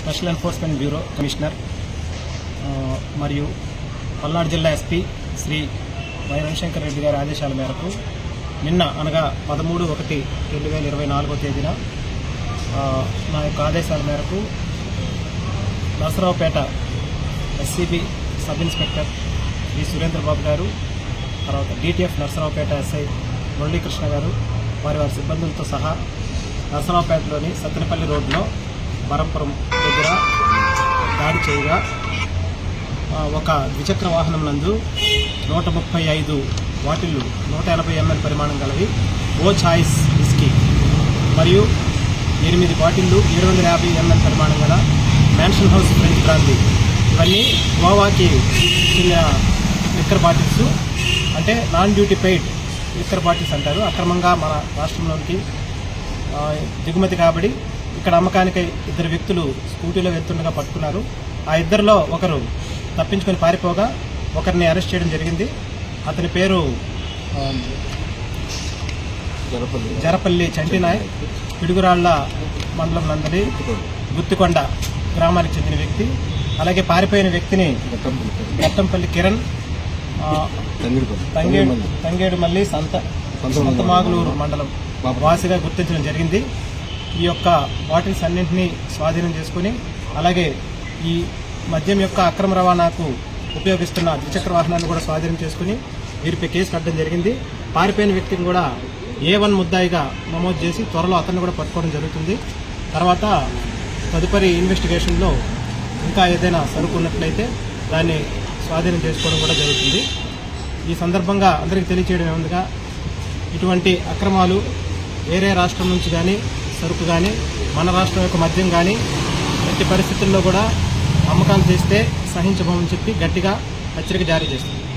Special enforcement bureau commissioner మరియు పల్నాడు జిల్లా SP Shri Y Ravishankar Reddy గారి ఆదేశాల మేరకు నిన్న అనగా పదమూడు ఒకటి రెండు వేల ఇరవై నాలుగో తేదీన నా యొక్క ఆదేశాల మేరకు Narasaraopet SCB sub inspector Shri Surendrababu గారు తర్వాత డిటిఎఫ్ నరసరావుపేట ఎస్ఐ మురళీకృష్ణ గారు వారి వారి సిబ్బందులతో సహా నరసరావుపేటలోని సత్తెనపల్లి రోడ్లో బరంపురం దగ్గర దాడి చేయగా ఒక ద్విచక్ర వాహనం నందు నూట ముప్పై ఐదు బాటిళ్ళు నూట ఎనభై ఎంఎల్ పరిమాణం గలవి ఓ ఛాయిస్ విస్కీ మరియు ఎనిమిది బాటిళ్ళు ఏడు వందల యాభై ఎంఎల్ పరిమాణం గల మ్యాన్షన్ హౌస్ ఫ్రెంచ్ బ్రాందీ ఇవన్నీ గోవాకి చెందిన లిక్కర్ బాటిల్స్ అంటే non duty paid liquor bottles అంటారు. అక్రమంగా మన రాష్ట్రంలోకి దిగుమతి కాబడి ఇక్కడ అమ్మకానికి ఇద్దరు వ్యక్తులు స్కూటీలో వెళ్తుండగా పట్టుకున్నారు. ఆ ఇద్దరిలో ఒకరు తప్పించుకొని పారిపోగా ఒకరిని అరెస్ట్ చేయడం జరిగింది. అతని పేరు జరపల్లి. చంటినాయ్. పిడుగురాళ్ళ మండలం నందలి గుత్తికొండ గ్రామానికి చెందిన వ్యక్తి. అలాగే పారిపోయిన వ్యక్తిని గట్టంపల్లి కిరణ్ తంగేడు మల్లి సంత సంతమాగులూరు మండలం వాసిగా గుర్తించడం జరిగింది. ఈ యొక్క బాటిల్స్ అన్నింటినీ స్వాధీనం చేసుకుని అలాగే ఈ మద్యం యొక్క అక్రమ రవాణాకు ఉపయోగిస్తున్న ద్విచక్ర వాహనాన్ని కూడా స్వాధీనం చేసుకుని వీరిపై కేసు కట్టడం జరిగింది. పారిపోయిన వ్యక్తిని కూడా ఏ వన్ ముద్దాయిగా నమోదు చేసి త్వరలో అతన్ని కూడా పట్టుకోవడం జరుగుతుంది. తర్వాత తదుపరి ఇన్వెస్టిగేషన్లో ఇంకా ఏదైనా సరుకు ఉన్నట్లయితే దాన్ని స్వాధీనం చేసుకోవడం కూడా జరుగుతుంది. ఈ సందర్భంగా అందరికీ తెలియచేయడం ఏముందిగా ఇటువంటి అక్రమాలు వేరే రాష్ట్రం నుంచి కానీ సరుకు కానీ మన రాష్ట్రం యొక్క మద్యం కానీ ఎట్టి పరిస్థితుల్లో కూడా అమ్మకాలు చేస్తే సహించబోమని చెప్పి గట్టిగా హెచ్చరిక జారీ చేస్తుంది